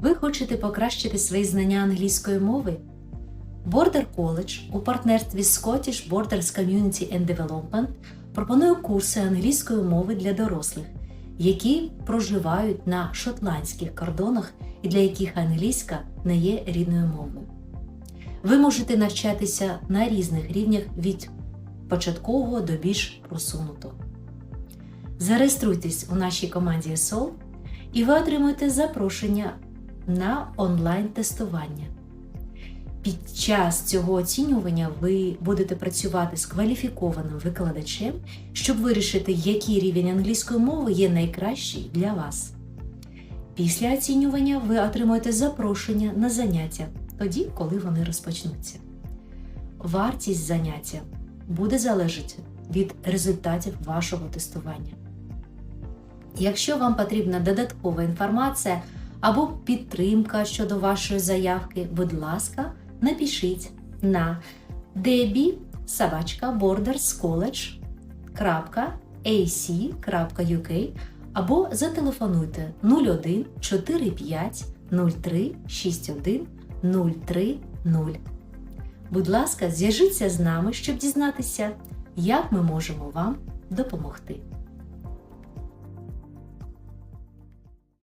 Ви хочете покращити свої знання англійської мови? Border College у партнерстві Scottish Borders Community and Development пропонує курси англійської мови для дорослих, які проживають на шотландських кордонах і для яких англійська не є рідною мовою. Ви можете навчатися на різних рівнях від початкового до більш просунутого. Зареєструйтесь у нашій команді ESOL і ви отримаєте запрошення на онлайн-тестування. Під час цього оцінювання ви будете працювати з кваліфікованим викладачем, щоб вирішити, який рівень англійської мови є найкращий для вас. Після оцінювання ви отримуєте запрошення на заняття тоді, коли вони розпочнуться. Вартість заняття буде залежати від результатів вашого тестування. Якщо вам потрібна додаткова інформація або підтримка щодо вашої заявки, будь ласка, напишіть на debbie.borderscollege.ac.uk або зателефонуйте 01 45 03 61 030. Будь ласка, зв'яжіться з нами, щоб дізнатися, як ми можемо вам допомогти.